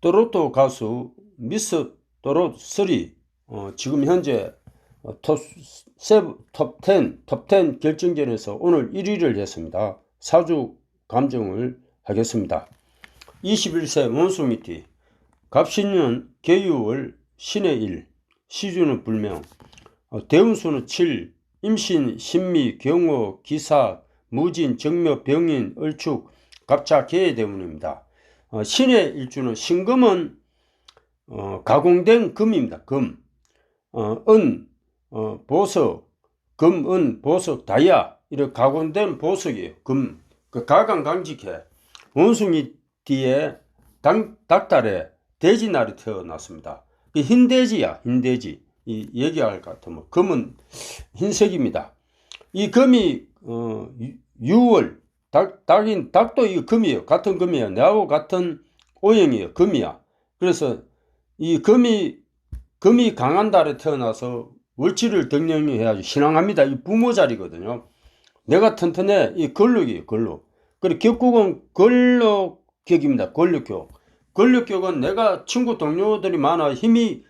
또로또 가수 미스 또로 3 어, 지금 현재 어, 톱, 세븐, 톱10 톱10 결정전에서 오늘 1위를 했습니다. 사주 감정을 하겠습니다. 21세 원숭이띠 갑신년 개유월 신의 일 시주는 불명 어, 대운수는 7 임신 신미 경호 기사 무진 정묘 병인 을축 갑자 개의 대운입니다. 어, 신의 일주는 신금은 어, 가공된 금입니다. 금, 어, 은, 어, 보석, 금, 은, 보석, 다이아 이렇게 가공된 보석이에요. 금, 그 가강강직해 원숭이 뒤에 당, 닭달에 돼지날이 태어났습니다. 그 흰돼지야, 흰돼지. 이 얘기할 것 같으면 금은 흰색입니다. 이 금이 어, 6월 닭, 닭인 닭도 이 금이에요. 같은 금이에요. 내하고 같은 오형이에요. 금이야. 그래서 이 금이 금이 강한 달에 태어나서 월치를 덕령히 해야지 신앙합니다. 이 부모 자리거든요. 내가 튼튼해 이 걸록이에요. 걸록. 그리고 격국은 걸록격입니다. 걸록격. 걸록격은 내가 친구 동료들이 많아 힘이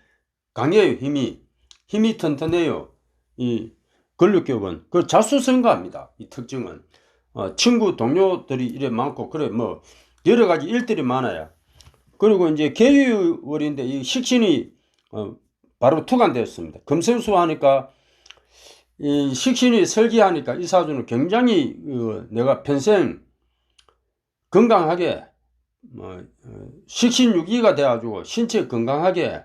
강해요. 힘이 힘이 튼튼해요. 이 걸록격은 그 자수성가합니다. 이 특징은 어, 친구 동료들이 이래 많고 그래 뭐 여러 가지 일들이 많아요. 그리고 이제 개유월인데 이 식신이 어, 바로 투간되었습니다. 금생수 하니까 이 식신이 설계하니까 이 사주는 굉장히 어, 내가 평생 건강하게 뭐, 어, 식신유기가 돼가지고 신체 건강하게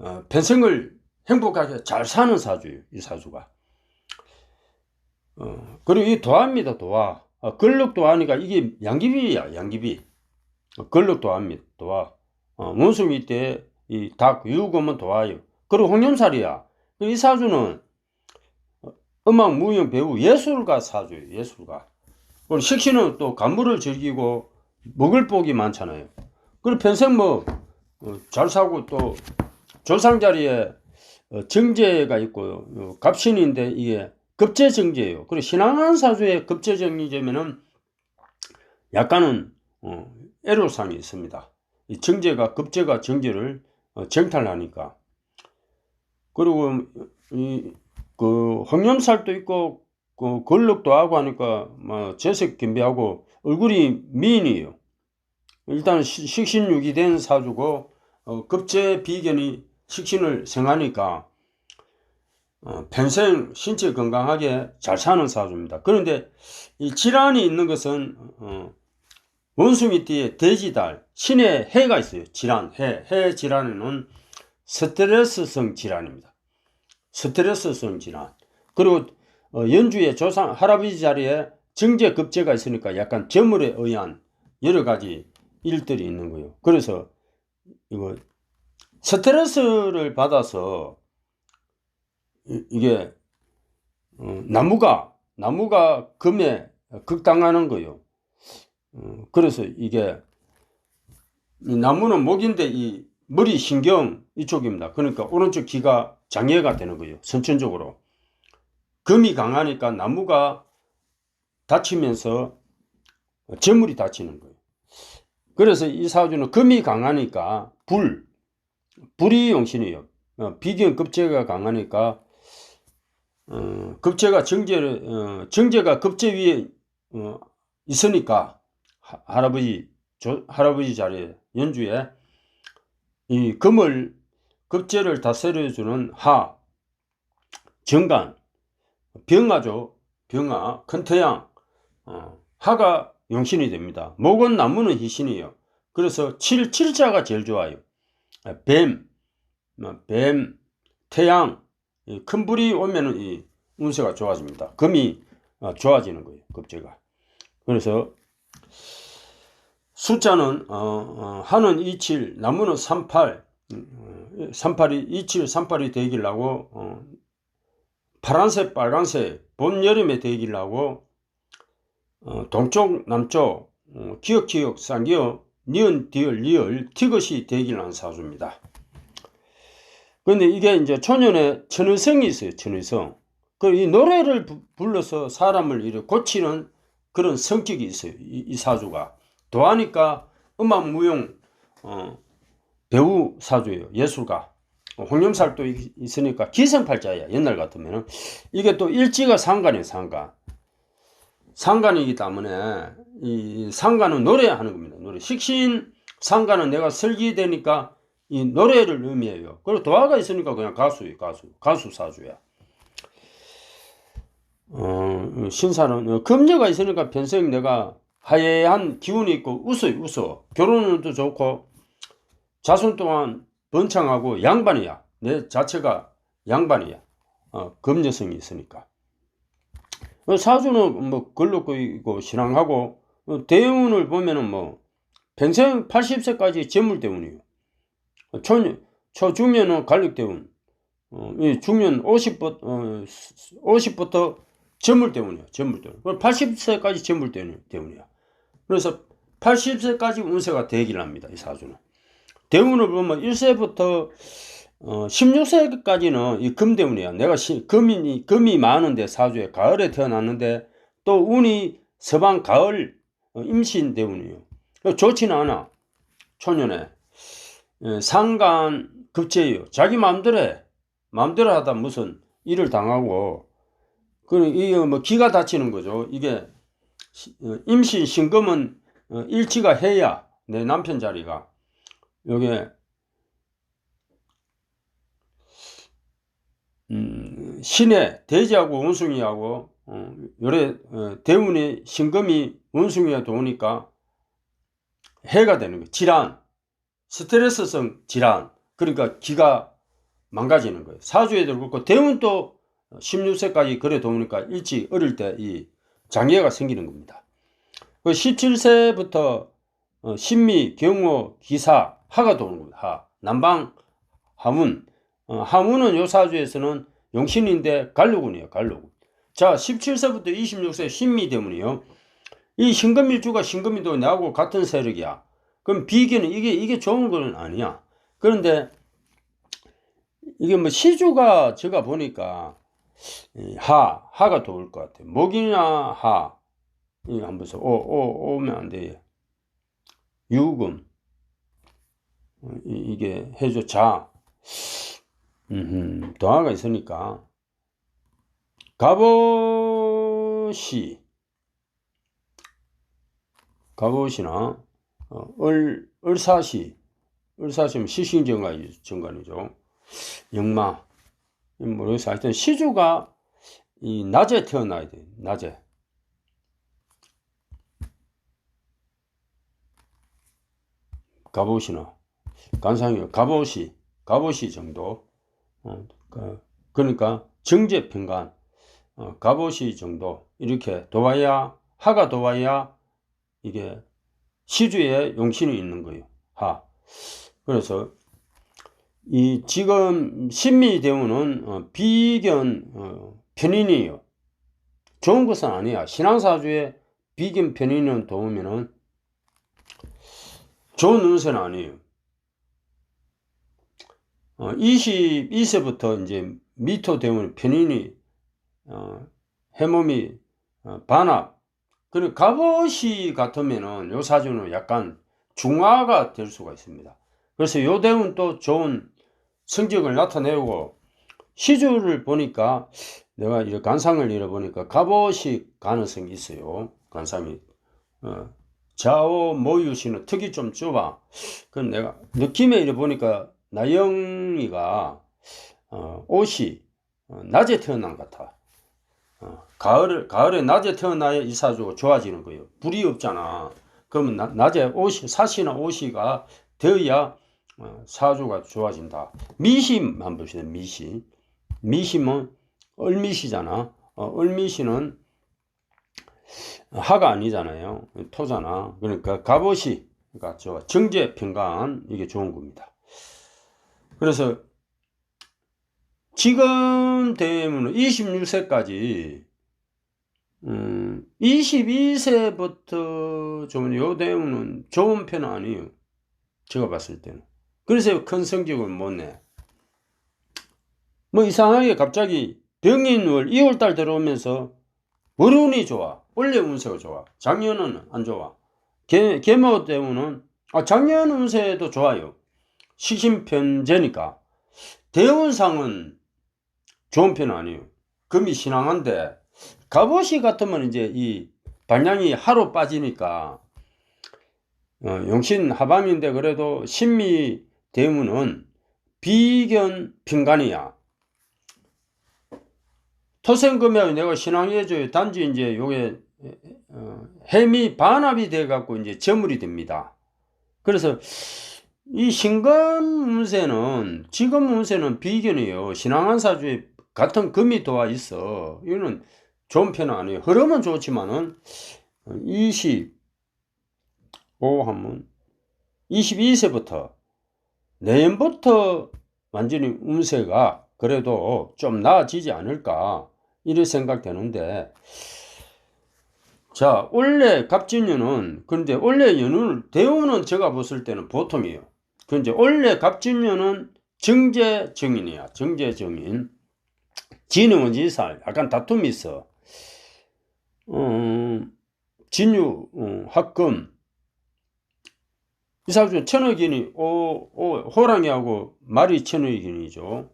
어, 평생을 행복하게 잘 사는 사주예요. 이 사주가. 어, 그리고 이 도화입니다. 도화. 어, 걸럭도 하니까 이게 양귀비야. 양귀비. 어, 걸럭 도화입니다. 도화. 어, 원숭이 때 이 닭 유금은 도화요. 그리고 홍염살이야. 이 사주는 음악, 무용, 배우, 예술가 사주예요. 예술가. 그리고 식신은 또 간물을 즐기고 먹을 복이 많잖아요. 그리고 평생 뭐잘 사고 또 조상 자리에 어, 정제가 있고 어, 갑신인데 이게 급제정제예요. 그리고 신앙하는 사주의 급제정제면은 약간은 어, 애로상이 있습니다. 이 정제가 급제가 정제를 어, 정탈하니까 그리고 이그 홍염살도 있고 그 걸럭도 하고 하니까 뭐 재색 겸비하고 얼굴이 미인이에요. 일단 식신육이 된 사주고 어, 급제 비견이 식신을 생하니까 어, 평생 신체 건강하게 잘 사는 사주입니다. 그런데 이 질환이 있는 것은 어, 원숭이띠에 돼지달, 신의 해가 있어요. 질환, 해. 해 질환에는 스트레스성 질환입니다. 스트레스성 질환. 그리고 어, 연주의 조상, 할아버지 자리에 정제, 급제가 있으니까 약간 저물에 의한 여러 가지 일들이 있는 거예요. 그래서 이거 스트레스를 받아서 이게 어, 나무가 나무가 금에 극당하는 거예요. 어, 그래서 이게 이 나무는 목인데 이 머리 신경 이쪽입니다. 그러니까 오른쪽 귀가 장애가 되는 거예요. 선천적으로 금이 강하니까 나무가 다치면서 재물이 다치는 거예요. 그래서 이 사주는 금이 강하니까 불 불이 용신이에요. 어, 비견 급제가 강하니까 어, 급제가 정제를 어, 정제가 급제 위에 어, 있으니까 하, 할아버지 조, 할아버지 자리에 연주에 이 금을 급제를 다스려주는 하 정간 병화죠. 병화 큰태양. 어, 하가 용신이 됩니다. 목은 나무는 희신이에요. 그래서 7, 7자가 제일 좋아요. 뱀, 뭐, 뱀, 태양 큰 불이 오면은 이 운세가 좋아집니다. 금이 어, 좋아지는 거예요. 급제가. 그래서 숫자는 어, 어, 하는 27, 나무는 38, 38이 27, 38이 되길 하고 어, 파란색, 빨간색, 봄, 여름에 되길 하고 어, 동쪽, 남쪽, 어, 기억, 기억, 쌍기억, 니은, 디얼, 리얼, 티것이 되길 한 사주입니다. 근데 이게 이제 초년에 천의성이 있어요. 천의성. 그 이 노래를 부, 불러서 사람을 이렇게 고치는 그런 성격이 있어요. 이, 이 사주가. 도하니까 음악 무용 어, 배우 사주예요. 예술가. 홍염살도 있- 있으니까 기생팔자야. 옛날 같으면은. 이게 또 일지가 상관이에요. 상관. 상관이기 때문에 이 상관은 노래하는 겁니다. 노래. 식신 상관은 내가 설기되니까 이 노래를 의미해요. 그리고 도화가 있으니까 그냥 가수예요. 가수. 가수 사주야. 어, 신사는 어, 금녀가 있으니까 변생 내가 하얘한 기운이 있고 웃어요. 웃어. 결혼도 좋고 자손 또한 번창하고 양반이야. 내 자체가 양반이야. 어, 금녀성이 있으니까. 어, 사주는 뭐 걸럭거이고 신앙하고 어, 대운을 보면은 뭐 평생 80세까지 재물 대운이요. 어, 초, 초중년은 갈릭대운. 어, 이 중년 50부터, 어, 50부터 재물 대운이야. 재물 대운. 80세까지 재물 대운, 대운이야. 그래서 80세까지 운세가 되기를 합니다. 이 사주는. 대운을 보면 1세부터 어, 16세까지는 이 금대운이야. 내가 시, 금이, 금이 많은데 사주에 가을에 태어났는데 또 운이 서방 가을 어, 임신 대운이에요. 좋지는 않아. 초년에. 예, 상간 급제예요. 자기 마음대로 해. 마음대로 하다 무슨 일을 당하고 그 이게 뭐 기가 다치는 거죠. 이게 시- 어, 임신 신금은 어, 일치가 해야 내 남편 자리가 요게 음, 신의 대지하고 원숭이하고 어, 요래 어, 대운이 신금이 원숭이가 도우니까 해가 되는 거예요. 질환, 스트레스성 질환. 그러니까 기가 망가지는 거예요. 사주에도 그렇고 대운도 16세까지 그래 도우니까 일찍 어릴 때 이 장애가 생기는 겁니다. 그 17세부터 어, 신미, 경호, 기사, 하가 도는 겁니다. 하. 남방, 하문. 어, 하문은 요 사주에서는 용신인데 갈로군이에요. 갈로군. 자, 17세부터 26세 신미 때문이요. 이 신금일주가 신금이도 나하고 같은 세력이야. 그럼 비기는 이게 이게 좋은 건 아니야. 그런데 이게 뭐 시주가 제가 보니까 이하 하가 도울 것 같아. 목이나 하이 한번 보세요. 오, 오, 오면 안 돼. 유금 어, 이- 이게 해줘 자 음, 도화가 있으니까 갑옷이 갑옷이나 어, 을 을사시 을사시면 시신정관 정관이죠. 영마 모르겠어. 하여튼 시주가 이 낮에 태어나야 돼. 낮에. 갑옷이나 간상이 갑옷이 갑옷이 정도. 어, 그, 그러니까 정제평간 어, 갑옷이 정도 이렇게 도와야 하가 도와야 이게 시주에 용신이 있는 거예요. 하. 그래서 이 지금 신미 대우는 어, 비견 어, 편인이에요. 좋은 것은 아니야. 신앙사주에 비견 편인은 도우면은 좋은 운세는 아니에요. 어, 22세부터 이제 미토 대우는 편인이 어, 해몸이 어, 반합. 그리고 갑옷이 같으면은 요 사주는 약간 중화가 될 수가 있습니다. 그래서 요 대운 또 좋은 성격을 나타내고 시주를 보니까 내가 이렇게 간상을 잃어보니까 갑옷이 가능성이 있어요. 간상이 어, 좌우 모유시는 턱이 좀 좁아. 그럼 내가 느낌에 이래 보니까 나영이가 어, 옷이 어, 낮에 태어난 것 같아. 어, 가을 가을에 낮에 태어나야 이 사주가 좋아지는 거예요. 불이 없잖아. 그러면 나- 낮에 옷이 사시나 옷이가 되어야 어, 사주가 좋아진다. 미심 한번 봅시다. 미심. 미심은 을미시잖아. 어, 을미시는 하가 아니잖아요. 토잖아. 그러니까 갑옷이 그러니까 저 정제 평간 이게 좋은 겁니다. 그래서 지금 되면 26세까지 음, 22세부터 좀 요 대우는 좋은 편은 아니에요. 제가 봤을 때는. 그래서 큰 성적을 못 내. 뭐 이상하게 갑자기 병인월 2월달 들어오면서 월운이 좋아. 원래 운세가 좋아. 작년은 안 좋아. 개, 개모 때문은 아 작년 운세도 좋아요. 식신편제니까 대운상은 좋은 편은 아니에요. 금이 신앙한데 갑옷이 같으면 이제 이 반양이 하루 빠지니까 어, 용신 하밤인데 그래도 신미 대문은 비견 빈간이야. 토생금에 내가 신앙해줘요. 단지 이제 요게 어, 해미 반합이 돼 갖고 이제 저물이 됩니다. 그래서 이 신금 운세는 지금 운세는 비견이에요. 신앙한 사주에 같은 금이 도와 있어. 이거는 좋은 편은 아니에요. 흐름은 좋지만은 25 하면 22세부터 내년부터 완전히 운세가 그래도 좀 나아지지 않을까 이렇게 생각되는데 자 원래 갑진년은 근데 원래 연운을 대운은 제가 봤을 때는 보통이에요. 근데 원래 갑진년은 정제정인이야. 정제정인. 진흥은 지살. 약간 다툼이 있어. 음, 진유, 음, 합금. 이 사주 천억인이, 오, 오, 호랑이하고 말이 천억인이죠.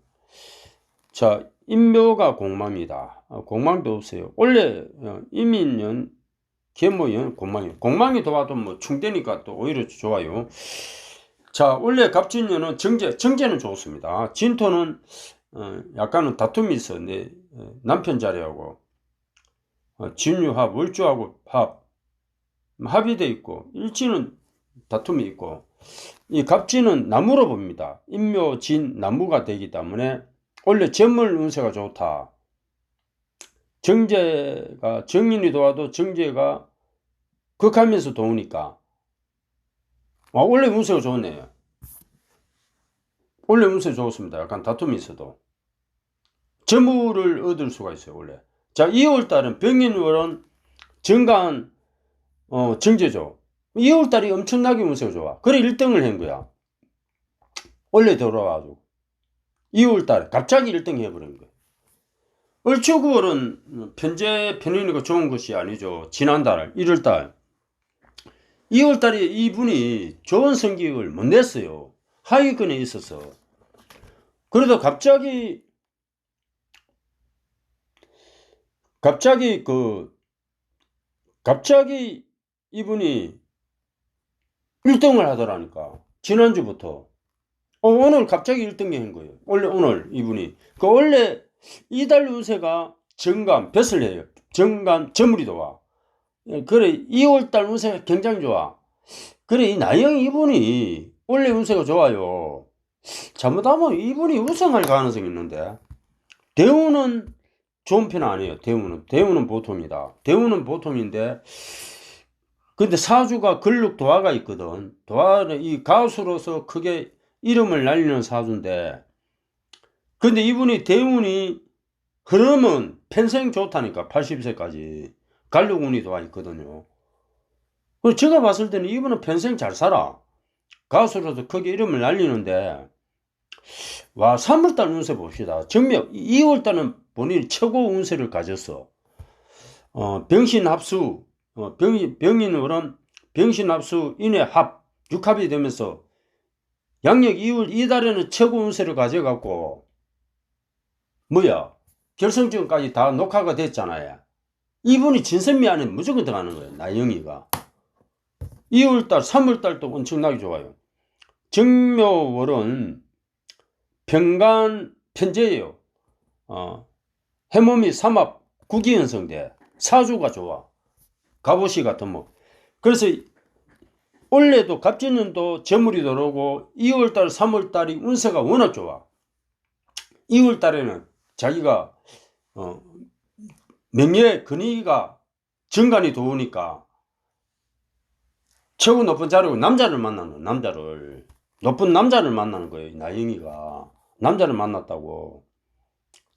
자, 인묘가 공망이다. 아, 공망도 없어요. 원래, 어, 이민년, 계모연, 공망이. 공망이 도와도 뭐 충되니까 또 오히려 좋아요. 자, 원래 갑진년은 정제, 정제는 좋습니다. 진토는, 어, 약간은 다툼이 어, 남편 자리하고. 어, 진유합, 월주하고 합. 합이 돼 있고, 일지는 다툼이 있고, 이 갑진은 나무로 봅니다. 인묘, 진, 나무가 되기 때문에, 원래 전물 운세가 좋다. 정제가, 정인이 도와도 정제가 극하면서 도우니까, 아, 원래 운세가 좋네요. 원래 운세 좋습니다. 약간 다툼이 있어도. 재물을 얻을 수가 있어요, 원래. 자, 2월달은 병인월은 정관, 어, 정제죠. 2월달이 엄청나게 운세가 좋아. 그래 1등을 한 거야. 원래 돌아와가지고. 2월달에 갑자기 1등 해버린 거야. 얼추 9월은 편제 편이니까 좋은 것이 아니죠. 지난달, 1월달. 2월달에 이분이 좋은 성격을 못 냈어요. 하위권에 있어서. 그래도 갑자기 갑자기 그 갑자기 이분이 1등을 하더라니까. 지난주부터. 어, 오늘 갑자기 1등이 한 거예요. 원래 오늘 이분이. 그 원래 이달 운세가 정감 벼슬 해요. 정감 저물이 좋아 예, 그래 2월달 운세가 굉장히 좋아. 그래 이 나영 이분이 원래 운세가 좋아요. 잘못하면 이분이 우승할 가능성이 있는데. 대우는 좋은 편 아니에요. 대우는 대우는 보통이다. 대우는 보통인데 근데 사주가 근력 도화가 있거든. 도화는 이 가수로서 크게 이름을 날리는 사주인데 근데 이분이 대운이 흐름은 평생 좋다니까 80세까지 간력운이 도와 있거든요. 그 제가 봤을 때는 이분은 평생 잘 살아. 가수로서 크게 이름을 날리는데 와 3월달 운세 봅시다. 정명 2월달은 본인이 최고 운세를 가졌어. 어, 병신 합수, 어, 병, 병인으로는 병신 합수 인해 합, 육합이 되면서 양력 2월 이달에는 최고 운세를 가져갖고 뭐야 결승전까지 다 녹화가 됐잖아요. 이분이 진선미 안에 무조건 들어가는 거예요. 나영이가. 2월달, 3월달도 엄청나게 좋아요. 정묘월은 평간 편제예요. 어, 해몸이 삼합 구기현성돼 사주가 좋아. 갑오시 같은 뭐. 그래서 올해도 갑진년도 재물이 들어오고 2월달, 3월달이 운세가 워낙 좋아. 2월달에는 자기가 어, 명예 근위가 정관이 도우니까 최고 높은 자리고 남자를 만나는 남자를 높은 남자를 만나는 거예요. 나영이가 남자를 만났다고.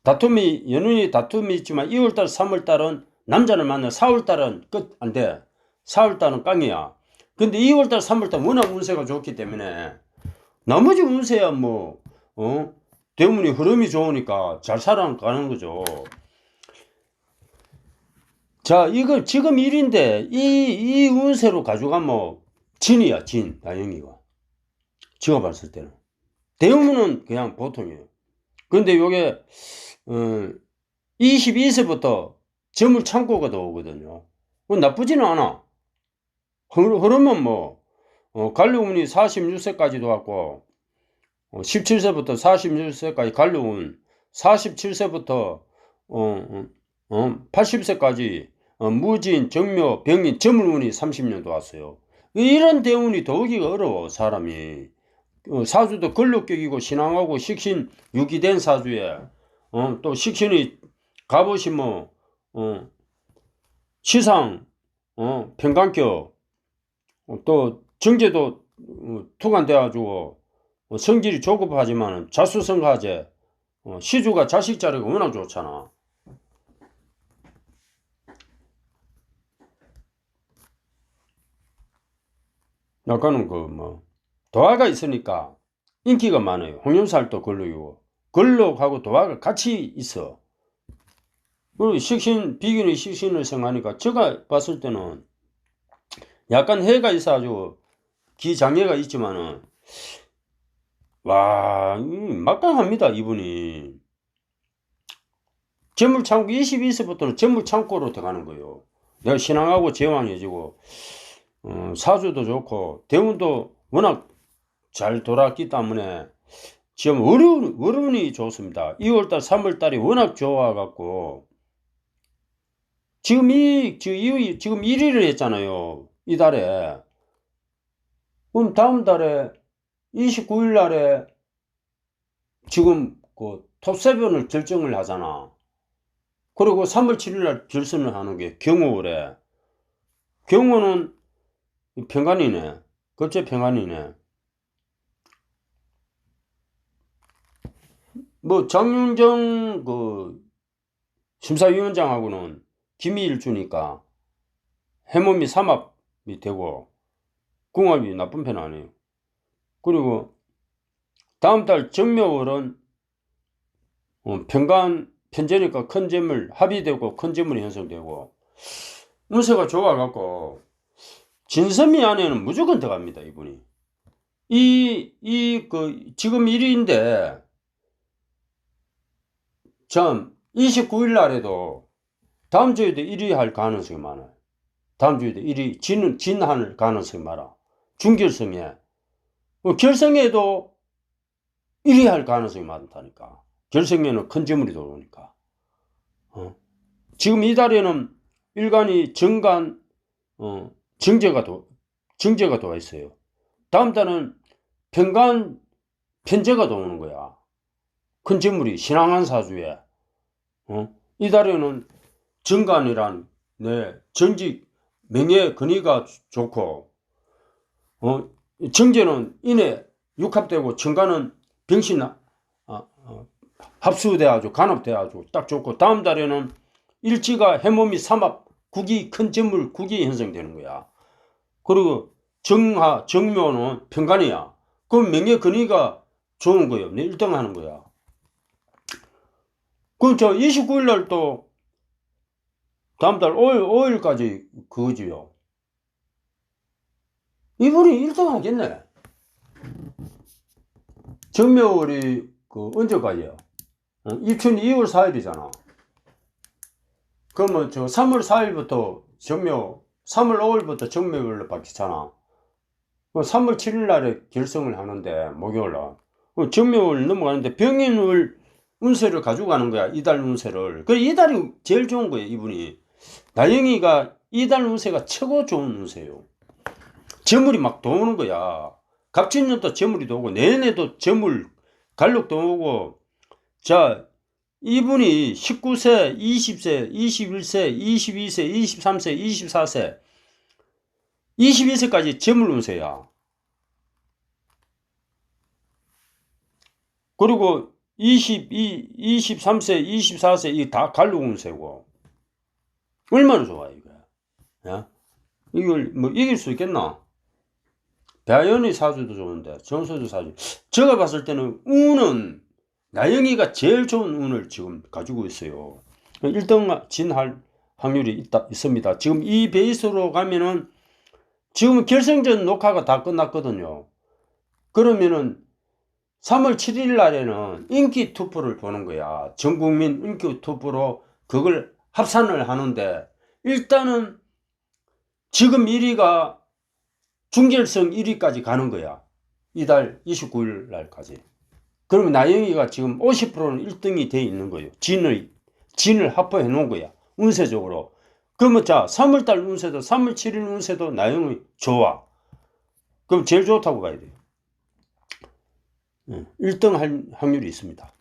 다툼이 연운이 다툼이 있지만 2월달 3월달은 남자를 만나 4월달은 끝 안 돼. 4월달은 깡이야. 근데 2월달 3월달 워낙 운세가 좋기 때문에 나머지 운세야 뭐 어? 대문이 흐름이 좋으니까 잘 살아가는 거죠. 자, 이거 지금 일인데 이, 이 운세로 가져가면 진이야, 진, 나영이가. 제가 봤을 때는. 대우는 그냥 보통이에요. 근데 요게 어, 22세부터 점을 창고가 들어오거든요. 그건 나쁘지는 않아. 흐- 흐르면 뭐 어, 갈루운이 46세까지도 왔고 어, 17세부터 46세까지 갈루운 47세부터 어, 어, 어, 80세까지 어, 무진, 정묘, 병인, 저물운이 30년도 왔어요. 이런 대운이 더우기가 어려워 사람이 어, 사주도 근력격이고 신앙하고 식신 유기된 사주에 어, 또 식신이 갑옷이 뭐 어, 시상 어, 평강격 어, 또 정제도 어, 투간돼가지고 어, 성질이 조급하지만 자수성가제 어, 시주가 자식 자리가 워낙 좋잖아. 약간은 그 뭐 도화가 있으니까 인기가 많아요. 홍염살도 걸로이고 걸록하고 도화가 같이 있어. 그리고 식신 비균이 식신을 생하니까 제가 봤을 때는 약간 해가 있어가지고 기장애가 있지만은 와이 막강합니다 이분이 재물창고 22세부터는 재물창고로 들어가는 거예요. 내가 신앙하고 제왕해지고 어, 사주도 좋고 대운도 워낙 잘 돌았기 때문에 지금 어려운 어려운이 좋습니다. 2월달 3월달이 워낙 좋아갖고 지금 이 지금 이- 지금 1위를 했잖아요. 이 달에 그럼 다음 달에 29일 날에 지금 그 톱세븐을 결정을 하잖아. 그리고 3월 7일 날 결선을 하는 게 경호월에 경호는 평간이네. 급제 평간이네. 뭐 장윤정 그 심사위원장하고는 기밀 주니까 해몸이 삼합이 되고 궁합이 나쁜 편 아니에요. 그리고 다음 달 정묘월은 어, 평간 편제니까 큰 재물 합의되고 큰 재물이 형성되고 운세가 좋아갖고 진선미 안에는 무조건 들어갑니다 이분이 이 이 그 지금 1위인데 참 29일 날에도 다음 주에도 1위 할 가능성이 많아요 다음 주에도 1위 진, 진할 가능성이 많아 준결승에 어, 결승에도 1위 할 가능성이 많다니까 결승에는 큰 재물이 들어오니까 어. 지금 이 달에는 일간이 정간 어, 정제가 도, 정제가 들어와 있어요. 다음 달은 평간 편제가 들어오는 거야. 큰 재물이 신앙한 사주에. 어? 이 달에는 정간이란 네, 정직 명예 근위가 좋고 어, 정제는 인해 육합되고 정간은 병신 아, 어, 합수돼가지고 간업돼가지고 딱 좋고 다음 달에는 일지가 해몸이 삼합 국이 큰 재물 국이 형성되는 거야. 그리고 정하 정묘는 평간이야. 그럼 명예 근위가 좋은 거예요. 내 1등 하는 거야. 그럼 저 29일 날 또 다음 달 5일, 5일까지 그거지요. 이분이 1등 하겠네. 정묘월이 그 언제까지야? 어, 입춘이 2월 4일이잖아. 그러면 저 3월 4일부터 정묘, 3월 5일부터 정묘일로 바뀌잖아. 3월 7일 날에 결성을 하는데, 목요일 날. 그 정묘일 넘어가는데 병인을 운세를 가지고 가는 거야. 이달 운세를. 그 이달이 제일 좋은 거예요, 이분이. 나영이가 이달 운세가 최고 좋은 운세요. 재물이 막 도는 거야. 갑진년도 재물이 도고, 내년에도 재물, 갈록도 오고, 자, 이분이 19세, 20세, 21세, 22세, 23세, 24세, 22세까지 재물 운세야. 그리고 22, 23세, 24세 이다 갈로 운세고. 얼마나 좋아 이거. 야? 이걸 뭐 이길 수 있겠나? 배연의 사주도 좋은데 정소주 사주. 제가 봤을 때는 운은 나영이가 제일 좋은 운을 지금 가지고 있어요. 1등 진할 확률이 있다, 있습니다. 지금 이 베이스로 가면은 지금 결승전 녹화가 다 끝났거든요. 그러면은 3월 7일 날에는 인기 투표를 보는 거야. 전 국민 인기 투표로 그걸 합산을 하는데 일단은 지금 1위가 중결성 1위까지 가는 거야. 이달 29일 날까지. 그러면 나영이가 지금 50%는 1등이 돼 있는 거예요. 진의, 진을 합포해 놓은 거야. 운세적으로. 그러면 자, 3월달 운세도, 3월 7일 운세도 나영이 좋아. 그럼 제일 좋다고 봐야 돼요. 1등 할 확률이 있습니다.